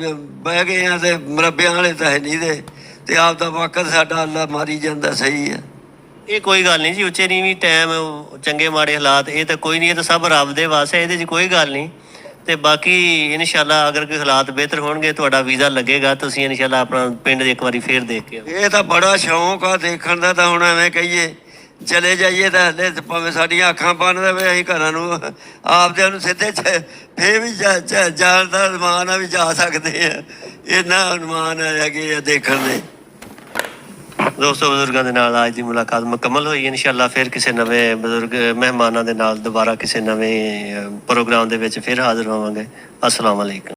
ਬਹਿ ਗਏ ਆ ਤੇ ਮਰੱਬਿਆਂ ਵਾਲੇ ਤਾਂ ਹੈ ਨਹੀਂ ਦੇ। ਤੇ ਆਪ ਦਾ ਵਕਤ ਸਾਡਾ ਅੱਲਾ ਮਾਰੀ ਜਾਂਦਾ, ਸਹੀ ਹੈ ਇਹ ਕੋਈ ਗੱਲ ਨਹੀਂ ਜੀ, ਉੱਚੇ ਨੀਵੀਂ ਟਾਈਮ ਚੰਗੇ ਮਾੜੇ ਹਾਲਾਤ, ਇਹ ਤਾਂ ਕੋਈ ਨਹੀਂ, ਇਹ ਤਾਂ ਸਭ ਰੱਬ ਦੇ ਵਾਸਤੇ, ਇਹਦੇ 'ਚ ਕੋਈ ਗੱਲ ਨਹੀਂ। ਤੇ ਬਾਕੀ ਇਨਸ਼ਾਅੱਲਾ ਅਗਰ ਕੋਈ ਹਾਲਾਤ ਬਿਹਤਰ ਹੋਣਗੇ, ਤੁਹਾਡਾ ਵੀਜ਼ਾ ਲੱਗੇਗਾ ਤੁਸੀਂ ਇਨਸ਼ਾਅੱਲਾ ਆਪਣਾ ਪਿੰਡ ਇੱਕ ਵਾਰੀ ਫੇਰ ਦੇਖ ਕੇ ਆਓ। ਇਹ ਤਾਂ ਬੜਾ ਸ਼ੌਂਕ ਆ ਦੇਖਣ ਦਾ ਤਾਂ ਹੁਣ ਐਵੇਂ ਕਹੀਏ, ਚਲੇ ਜਾਈਏ ਤਾਂ ਹਲੇ ਭਾਵੇਂ ਸਾਡੀਆਂ ਅੱਖਾਂ ਬੰਨ ਦੇਵੇ, ਅਸੀਂ ਘਰਾਂ ਨੂੰ ਆਪਦੇ ਨੂੰ ਸਿੱਧੇ ਫੇਰ ਵੀ ਜਾਣ ਦਾ ਅਰਮਾਨ ਆ ਵੀ ਜਾ ਸਕਦੇ ਆ। ਇਹਨਾਂ ਅਰਮਾਨ ਆ ਹੈਗੇ ਆ ਦੇਖਣ ਦੇ। ਦੋਸਤੋ, ਬਜ਼ੁਰਗਾਂ ਦੇ ਨਾਲ ਅੱਜ ਦੀ ਮੁਲਾਕਾਤ ਮੁਕੰਮਲ ਹੋਈ, ਇਨਸ਼ਾਅੱਲਾ ਫਿਰ ਕਿਸੇ ਨਵੇਂ ਬਜ਼ੁਰਗ ਮਹਿਮਾਨਾਂ ਦੇ ਨਾਲ ਦੁਬਾਰਾ ਕਿਸੇ ਨਵੇਂ ਪ੍ਰੋਗਰਾਮ ਦੇ ਵਿੱਚ ਫਿਰ ਹਾਜ਼ਰ ਹੋਵਾਂਗੇ। ਅਸਲਾਮ ਅਲੈਕੁਮ।